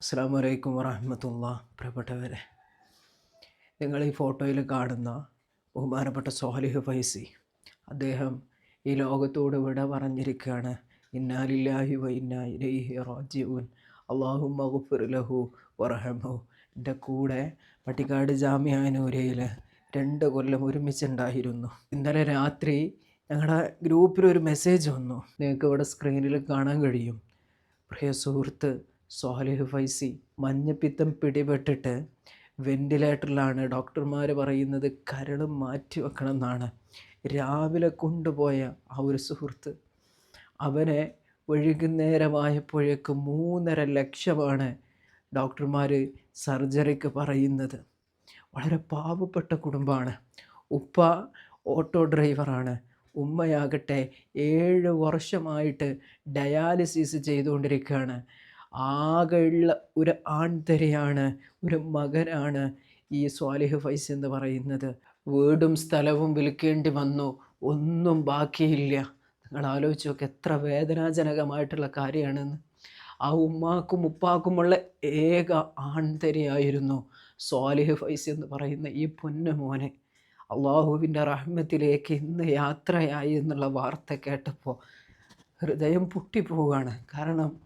അസ്സാം വലൈക്കും വറഹമത്തുള്ള. പ്രിയപ്പെട്ടവരെ നിങ്ങൾ ഈ ഫോട്ടോയിൽ കാണുന്ന ബഹുമാനപ്പെട്ട സോലിഹ് ഫൈസി അദ്ദേഹം ഈ ലോകത്തോട് വിട പറഞ്ഞിരിക്കുകയാണ് ഇന്നാലില്ലാഹി വ ഇന്നാ ഇലൈഹി റാജിഊൻ. അള്ളാഹു മഹുഫുർ ലഹു വറഹമു എന്റെ കൂടെ പട്ടിക്കാട് ജാമ്യാനൂരയിൽ രണ്ട് കൊല്ലം ഒരുമിച്ചുണ്ടായിരുന്നു. ഇന്നലെ രാത്രി ഞങ്ങളുടെ ഗ്രൂപ്പിൽ ഒരു മെസ്സേജ് വന്നു. നിങ്ങൾക്ക് ഇവിടെ സ്ക്രീനിൽ കാണാൻ കഴിയും. പ്രിയ സുഹൃത്ത് സോലിഹ് ഫൈസി മഞ്ഞപ്പിത്തം പിടിപെട്ടിട്ട് വെന്റിലേറ്ററിലാണ്. ഡോക്ടർമാർ പറയുന്നത് കരളും മാറ്റി വെക്കണം എന്നാണ് രാവിലെ കൊണ്ടുപോയ ആ ഒരു സുഹൃത്ത് അവനെ വൈകുന്നേരമായപ്പോഴേക്ക് മൂന്നര ലക്ഷമാണ് ഡോക്ടർമാർ സർജറിക്ക് പറയുന്നത്. വളരെ പാവപ്പെട്ട കുടുംബമാണ്. ഉപ്പ ഓട്ടോ ഡ്രൈവറാണ്. ഉമ്മയാകട്ടെ ഏഴ് വർഷമായിട്ട് ഡയാലിസിസ് ചെയ്തുകൊണ്ടിരിക്കുകയാണ്. ആകെയുള്ള ഒരു ആൺതരയാണ് ഒരു മകനാണ് ഈ സ്വാലിഹ് ഫൈസ് എന്ന് പറയുന്നത്. വീടും സ്ഥലവും വിൽക്കേണ്ടി വന്നു. ഒന്നും ബാക്കിയില്ല. നിങ്ങൾ ആലോചിച്ച് നോക്ക് എത്ര വേദനാജനകമായിട്ടുള്ള കാര്യമാണെന്ന്. ആ ഉമ്മാക്കും ഉപ്പാക്കുമുള്ള ഏക ആൺതരയായിരുന്നു സ്വാലിഹ് ഫൈസ് എന്ന് പറയുന്ന ഈ പൊന്നു മോനെ. അള്ളാഹുവിന്റെ റഹ്മത്തിലേക്ക് ഇന്ന് യാത്രയായി എന്നുള്ള വാർത്ത കേട്ടപ്പോൾ ഹൃദയം പൊട്ടിപ്പോവുകയാണ്. കാരണം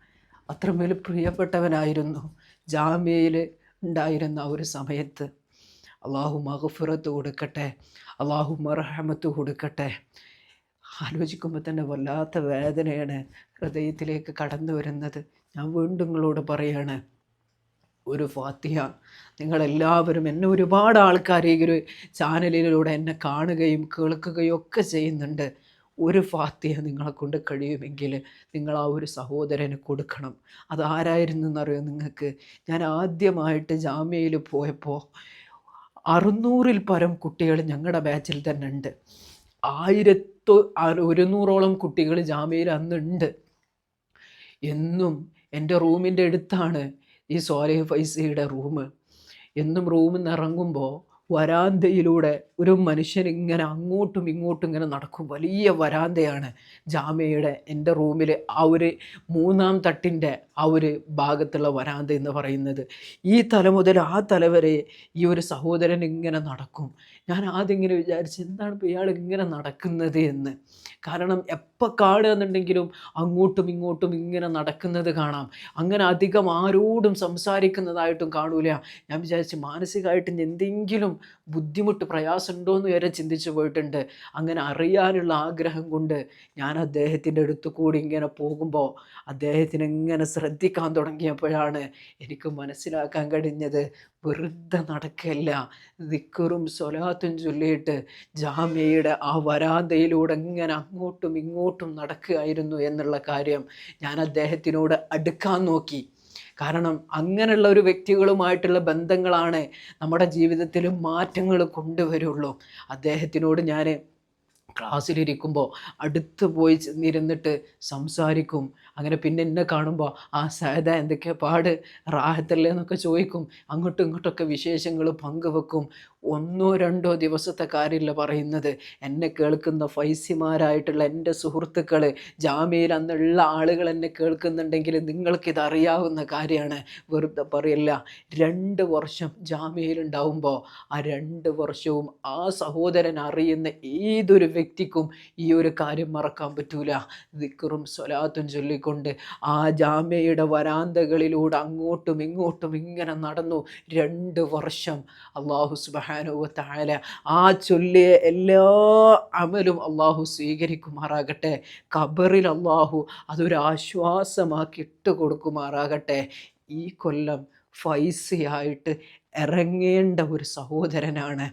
അത്രമേൽ പ്രിയപ്പെട്ടവനായിരുന്നു. ജാമ്യയിൽ ഉണ്ടായിരുന്ന ഒരു സമയത്ത് അള്ളാഹു മഹഫുറത്ത് കൊടുക്കട്ടെ അള്ളാഹു മറഹമത്ത് കൊടുക്കട്ടെ. ആലോചിക്കുമ്പോൾ തന്നെ വല്ലാത്ത വേദനയാണ് ഹൃദയത്തിലേക്ക് കടന്നു വരുന്നത്. ഞാൻ വീണ്ടും നിങ്ങളോട് പറയാണ് ഒരു ഫാത്തിഹ നിങ്ങളെല്ലാവരും എന്നെ ഒരുപാട് ആൾക്കാർ ഈ ഒരു ചാനലിലൂടെ എന്നെ കാണുകയും കേൾക്കുകയും ഒക്കെ ചെയ്യുന്നുണ്ട്. ഒരു ഫാത്തിയ നിങ്ങളെ കൊണ്ട് കഴിയുമെങ്കിൽ നിങ്ങൾ ആ ഒരു സഹോദരന് കൊടുക്കണം. അതാരായിരുന്നു എന്നറിയോ നിങ്ങൾക്ക്? ഞാൻ ആദ്യമായിട്ട് ജാമ്യയിൽ പോയപ്പോൾ അറുന്നൂറിൽ പരം കുട്ടികൾ ഞങ്ങളുടെ ബാച്ചിൽ തന്നെ ഉണ്ട്. ആയിരത്തു ഒരുന്നൂറോളം കുട്ടികൾ ജാമ്യയിൽ അന്നുണ്ട്. എന്നും എന്റെ റൂമിന്റെ അടുത്താണ് ഈ സോലഹ് ഫൈസയുടെ റൂം. എന്നും റൂമിൽ നിന്ന് ഇറങ്ങുമ്പോൾ വരാന്തയിലൂടെ ഒരു മനുഷ്യൻ ഇങ്ങനെ അങ്ങോട്ടും ഇങ്ങോട്ടും ഇങ്ങനെ നടക്കും. വലിയ വരാന്തയാണ് ജാമ്യയുടെ എന്റെ റൂമിൽ ആ ഒരു മൂന്നാം തട്ടിന്റെ ആ ഒരു ഭാഗത്തുള്ള വരാന്ത എന്ന് പറയുന്നത്. ഈ തല മുതൽ ആ തല വരെ ഈ ഒരു സഹോദരൻ ഇങ്ങനെ നടക്കും. ഞാൻ ആദ്യം ഇങ്ങനെ വിചാരിച്ചു എന്താണ് ഇയാൾ ഇങ്ങനെ നടക്കുന്നത് എന്ന്? കാരണം എപ്പോൾ കാണുകയെന്നുണ്ടെങ്കിലും അങ്ങോട്ടും ഇങ്ങോട്ടും ഇങ്ങനെ നടക്കുന്നത് കാണാം. അങ്ങനെ അധികം ആരോടും സംസാരിക്കുന്നതായിട്ടും കാണൂല. ഞാൻ വിചാരിച്ച് മാനസികമായിട്ട് എന്തെങ്കിലും ബുദ്ധിമുട്ട് പ്രയാസമുണ്ടോ എന്ന് വരെ ചിന്തിച്ചു പോയിട്ടുണ്ട്. അങ്ങനെ അറിയാനുള്ള ആഗ്രഹം കൊണ്ട് ഞാൻ അദ്ദേഹത്തിന്റെ അടുത്ത് കൂടി ഇങ്ങനെ പോകുമ്പോൾ അദ്ദേഹത്തിന് ഇങ്ങനെ ശ്രദ്ധിക്കാൻ തുടങ്ങിയപ്പോഴാണ് എനിക്ക് മനസ്സിലാക്കാൻ കഴിഞ്ഞത് വെറുതെ നടക്കല്ല. ദിക്കറും സ്വലാത്തും ചൊല്ലിയിട്ട് ജാമ്യയുടെ ആ വരാന്തയിലൂടെ ഇങ്ങനെ അങ്ങോട്ടും ഇങ്ങോട്ടും നടക്കുകയായിരുന്നു എന്നുള്ള കാര്യം ഞാൻ അദ്ദേഹത്തിനോട് അടുക്കാൻ നോക്കി. കാരണം അങ്ങനെയുള്ള ഒരു വ്യക്തികളുമായിട്ടുള്ള ബന്ധങ്ങളാണ് നമ്മുടെ ജീവിതത്തിൽ മാറ്റങ്ങൾ കൊണ്ടുവരുള്ളൂ. അദ്ദേഹത്തിനോട് ഞാൻ ക്ലാസ്സിലിരിക്കുമ്പോൾ അടുത്ത് പോയി ചെന്നിരുന്നിട്ട് സംസാരിക്കും. അങ്ങനെ പിന്നെ എന്നെ കാണുമ്പോൾ ആ സഹത എന്തൊക്കെയാ പാട്? റാഹത്തല്ലേ? എന്നൊക്കെ ചോദിക്കും. അങ്ങോട്ടും ഇങ്ങോട്ടൊക്കെ വിശേഷങ്ങൾ പങ്കുവെക്കും. ഒന്നോ രണ്ടോ ദിവസത്തെ കാര്യമില്ല പറയുന്നത്. എന്നെ കേൾക്കുന്ന ഫൈസിമാരായിട്ടുള്ള എന്റെ സുഹൃത്തുക്കൾ ജാമ്യയിൽ അന്നുള്ള ആളുകൾ എന്നെ കേൾക്കുന്നുണ്ടെങ്കിൽ നിങ്ങൾക്കിത് അറിയാവുന്ന കാര്യമാണ്. വെറുതെ പറയല്ല രണ്ട് വർഷം ജാമ്യയിലുണ്ടാവുമ്പോൾ ആ രണ്ട് വർഷവും ആ സഹോദരൻ അറിയുന്ന ഏതൊരു വ്യക്തിക്കും ഈ ഒരു കാര്യം മറക്കാൻ പറ്റൂല. ദിക്കറും സ്വലാത്തും ചൊല്ലിക്കൊണ്ട് ആ ജാമ്യയുടെ വരാന്തകളിലൂടെ അങ്ങോട്ടും ഇങ്ങോട്ടും ഇങ്ങനെ നടന്നു. രണ്ട് വർഷം അള്ളാഹു സുബാനുവത്തായ ആ ചൊല്ലിയ എല്ലാ അമലും അള്ളാഹു സ്വീകരിക്കുമാറാകട്ടെ. ഖബറിൽ അള്ളാഹു അതൊരാശ്വാസമാക്കി ഇട്ട് കൊടുക്കുമാറാകട്ടെ. ഈ കൊല്ലം ഫൈസിയായിട്ട് ഇറങ്ങേണ്ട ഒരു സഹോദരനാണ്.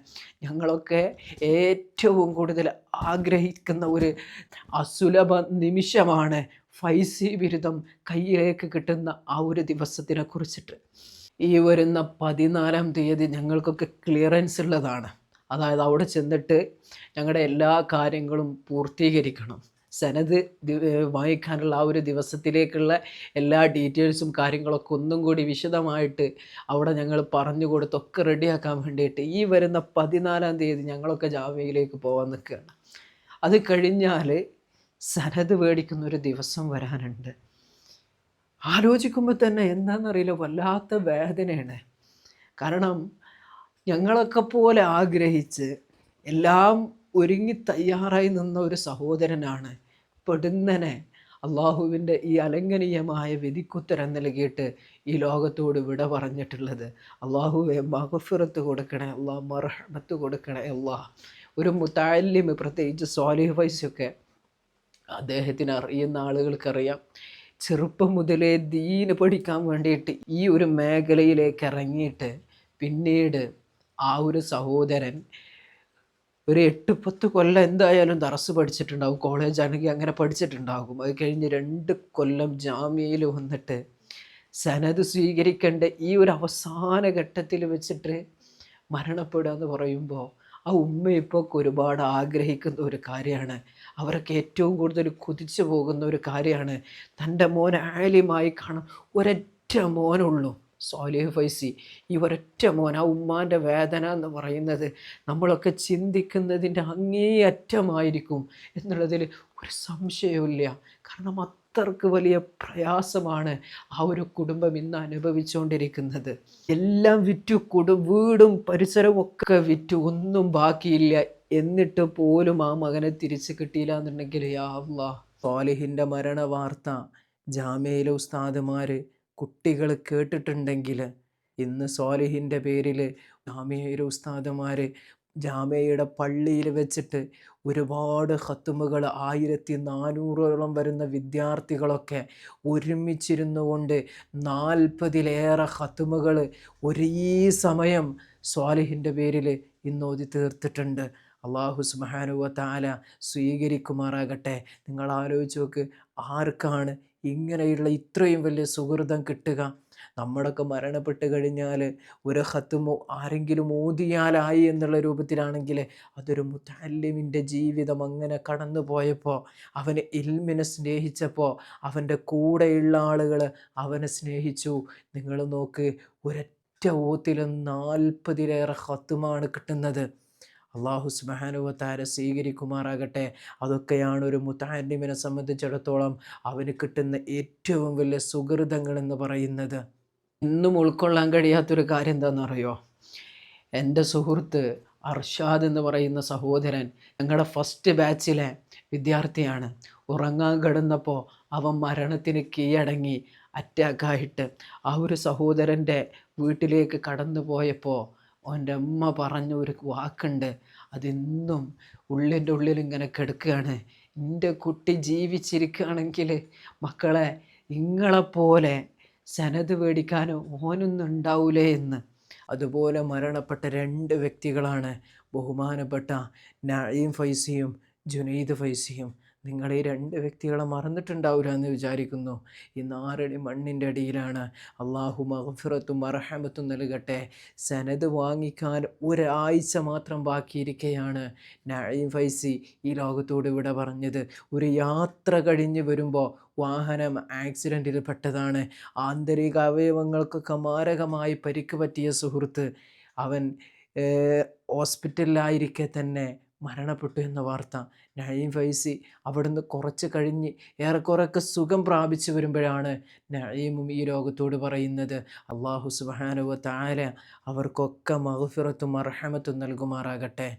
ഞങ്ങളൊക്കെ ഏറ്റവും കൂടുതൽ ആഗ്രഹിക്കുന്ന ഒരു അസുലഭ നിമിഷമാണ് ഫൈസി ബിരുദം കയ്യിലേക്ക് കിട്ടുന്ന ആ ഒരു ദിവസത്തിനെ കുറിച്ചിട്ട്. ഈ വരുന്ന പതിനാലാം തീയതി ഞങ്ങൾക്കൊക്കെ ക്ലിയറൻസ് ഉള്ളതാണ്. അതായത് അവിടെ ചെന്നിട്ട് ഞങ്ങളുടെ എല്ലാ കാര്യങ്ങളും പൂർത്തീകരിക്കണം. സനത് വാങ്ങിക്കാനുള്ള ആ ഒരു ദിവസത്തിലേക്കുള്ള എല്ലാ ഡീറ്റെയിൽസും കാര്യങ്ങളൊക്കെ ഒന്നും കൂടി വിശദമായിട്ട് അവിടെ ഞങ്ങൾ പറഞ്ഞു കൊടുത്തൊക്കെ റെഡിയാക്കാൻ വേണ്ടിയിട്ട് ഈ വരുന്ന പതിനാലാം തീയതി ഞങ്ങളൊക്കെ ജാമ്യയിലേക്ക് പോകാൻ നിൽക്കുകയാണ്. അത് കഴിഞ്ഞാൽ സനത് മേടിക്കുന്ന ഒരു ദിവസം വരാനുണ്ട്. ആലോചിക്കുമ്പോൾ തന്നെ എന്താണെന്നറിയില്ല വല്ലാത്ത വേദനയാണ്. കാരണം ഞങ്ങളൊക്കെ പോലെ ആഗ്രഹിച്ച് എല്ലാം ഒരുങ്ങി തയ്യാറായി നിന്ന ഒരു സഹോദരനാണ് പെടുന്നനെ. അള്ളാഹുവിന്റെ ഈ അലംഘനീയമായ വിധിക്കുത്തരം നൽകിയിട്ട് ഈ ലോകത്തോട് വിട പറഞ്ഞിട്ടുള്ളത്. അള്ളാഹുവെ മഹഫിറത്ത് കൊടുക്കണേ അള്ളാഹ് മറഹമത്ത് കൊടുക്കണേ അള്ളാഹ്. ഒരു മുത്താലിമ് പ്രത്യേകിച്ച് സോലിഹ് വൈസൊക്കെ അദ്ദേഹത്തിന് അറിയുന്ന ആളുകൾക്കറിയാം. ചെറുപ്പം മുതലേ ദീന് പഠിക്കാൻ വേണ്ടിയിട്ട് ഈ ഒരു മേഖലയിലേക്ക് ഇറങ്ങിയിട്ട് പിന്നീട് ആ ഒരു സഹോദരൻ ഒരു എട്ട് പത്ത് കൊല്ലം എന്തായാലും ദറസ് പഠിച്ചിട്ടുണ്ടാകും കോളേജ് ആണെങ്കിൽ അങ്ങനെ പഠിച്ചിട്ടുണ്ടാകും. അത് കഴിഞ്ഞ് രണ്ട് കൊല്ലം ജാമ്യയിൽ വന്നിട്ട് സനത് സ്വീകരിക്കേണ്ട ഈ ഒരു അവസാന ഘട്ടത്തിൽ വെച്ചിട്ട് മരണപ്പെടുക എന്ന് പറയുമ്പോൾ ആ ഉമ്മ ഇപ്പോൾ ഒരുപാട് ആഗ്രഹിക്കുന്ന ഒരു കാര്യമാണ്. അവർക്ക് ഏറ്റവും കൂടുതൽ കുതിച്ചു പോകുന്ന ഒരു കാര്യമാണ് തന്റെ മോൻ ആലിമായി കാണാൻ ഒരൊറ്റ മോനുള്ളൂ. സോലിഹ് ഫൈസി ഈ ഒരൊറ്റ മോൻ ആ ഉമ്മാന്റെ വേദന എന്ന് പറയുന്നത് നമ്മളൊക്കെ ചിന്തിക്കുന്നതിന്റെ അങ്ങേയറ്റമായിരിക്കും എന്നുള്ളതിൽ ഒരു സംശയവുമില്ല. കാരണം അത്രയ്ക്ക് വലിയ പ്രയാസമാണ് ആ ഒരു കുടുംബം ഇന്ന് അനുഭവിച്ചുകൊണ്ടിരിക്കുന്നത്. എല്ലാം വിറ്റു കുടു വീടും പരിസരവും ഒക്കെ വിറ്റു ഒന്നും ബാക്കിയില്ല. എന്നിട്ട് പോലും ആ മകനെ തിരിച്ചു കിട്ടിയില്ല എന്നുണ്ടെങ്കിൽ യാ അള്ളാ സോലിഹിന്റെ മരണ വാർത്ത ജാമ്യയിലെ ഉസ്താദുമാർ കുട്ടികൾ കേട്ടിട്ടുണ്ടെങ്കിൽ ഇന്ന് സോലിഹിന്റെ പേരിൽ ജാമ്യയിലെ ഉസ്താദുമാർ ജാമ്യയുടെ പള്ളിയിൽ വെച്ചിട്ട് ഒരുപാട് ഹത്തുമുകൾ ആയിരത്തി നാനൂറോളം വരുന്ന വിദ്യാർത്ഥികളൊക്കെ ഒരുമിച്ചിരുന്നു കൊണ്ട് നാൽപ്പതിലേറെ ഹത്തുമുകൾ ഒരേ സമയം സ്വാലിഹിന്റെ പേരിൽ ഇന്നോതി തീർത്തിട്ടുണ്ട്. അള്ളാഹു സുബാനുവ താല സ്വീകരിക്കുമാറാകട്ടെ. നിങ്ങൾ ആലോചിച്ച് നോക്ക് ആർക്കാണ് ഇങ്ങനെയുള്ള ഇത്രയും വലിയ സുഹൃതം കിട്ടുക? നമ്മളൊക്കെ മരണപ്പെട്ട് കഴിഞ്ഞാൽ ഒരു ഹത്തുമോ ആരെങ്കിലും ഓതിയാലായി എന്നുള്ള രൂപത്തിലാണെങ്കിൽ അതൊരു മുത്തല്ലിമിന്റെ ജീവിതം അങ്ങനെ കടന്നു പോയപ്പോൾ അവന് ഇൽമിനെ സ്നേഹിച്ചപ്പോൾ അവന്റെ കൂടെയുള്ള ആളുകൾ അവനെ സ്നേഹിച്ചു. നിങ്ങൾ നോക്ക് ഒരൊറ്റ ഓത്തിൽ നാൽപ്പതിലേറെ ഹത്തുമാണ് കിട്ടുന്നത്. അള്ളാഹു സുബാനുവത്താര സ്വീകരിക്കുമാറാകട്ടെ. അതൊക്കെയാണ് ഒരു മുത്താരിമിനെ സംബന്ധിച്ചിടത്തോളം അവന് കിട്ടുന്ന ഏറ്റവും വലിയ സുഹൃതങ്ങൾ എന്ന് പറയുന്നത്. ഇന്നും ഉൾക്കൊള്ളാൻ കഴിയാത്തൊരു കാര്യം എന്താണെന്ന് എന്താണെന്നറിയോ എന്റെ സുഹൃത്ത് അർഷാദ് എന്ന് പറയുന്ന സഹോദരൻ ഞങ്ങളുടെ ഫസ്റ്റ് ബാച്ചിലെ വിദ്യാർത്ഥിയാണ്. ഉറങ്ങാൻ കിടന്നപ്പോൾ അവൻ മരണത്തിന് കീഴടങ്ങി അറ്റാക്കായിട്ട് ആ ഒരു സഹോദരന്റെ വീട്ടിലേക്ക് കടന്നു പോയപ്പോൾ അവന്റെ അമ്മ പറഞ്ഞ ഒരു വാക്കുണ്ട്. അതിന്നും ഉള്ളിന്റെ ഉള്ളിൽ ഇങ്ങനെ കിടക്കുകയാണ്. എന്റെ കുട്ടി ജീവിച്ചിരിക്കുകയാണെങ്കിൽ മക്കളെ ഇങ്ങളെപ്പോലെ സനത് മേടിക്കാൻ ഓനൊന്നും ഉണ്ടാവൂലേ എന്ന്. അതുപോലെ മരണപ്പെട്ട രണ്ട് വ്യക്തികളാണ് ബഹുമാനപ്പെട്ട നഈം ഫൈസിയും ജുനൈദ് ഫൈസിയും. നിങ്ങൾ ഈ രണ്ട് വ്യക്തികളെ മറന്നിട്ടുണ്ടാവില്ല എന്ന് വിചാരിക്കുന്നു. ഈ നാരടി മണ്ണിന്റെ അടിയിലാണ്. അള്ളാഹു മഹഫിറത്തും അർഹമത്തും നൽകട്ടെ. സനത് വാങ്ങിക്കാൻ ഒരാഴ്ച മാത്രം ബാക്കിയിരിക്കെയാണ്. നഴീം ഫൈസി ഈ ലോകത്തോട് ഇവിടെ പറഞ്ഞത്. ഒരു യാത്ര കഴിഞ്ഞ് വരുമ്പോൾ വാഹനം ആക്സിഡന്റിൽ പെട്ടതാണ്. ആന്തരിക അവയവങ്ങൾക്കൊക്കെ മാരകമായി പരിക്ക് പറ്റിയ സുഹൃത്ത് അവൻ ഹോസ്പിറ്റലിലായിരിക്കെ തന്നെ മരണപ്പെട്ടു എന്ന വാർത്ത. നഴീം ഫൈസി അവിടുന്ന് കുറച്ച് കഴിഞ്ഞ് ഏറെക്കുറെയൊക്കെ സുഖം പ്രാപിച്ചു വരുമ്പോഴാണ് നഴീമും ഈ ലോകത്തോട് പറയുന്നത്. അള്ളാഹു സുബാനുവ താര അവർക്കൊക്കെ മഹഫിറത്തും അർഹമത്തും നൽകുമാറാകട്ടെ.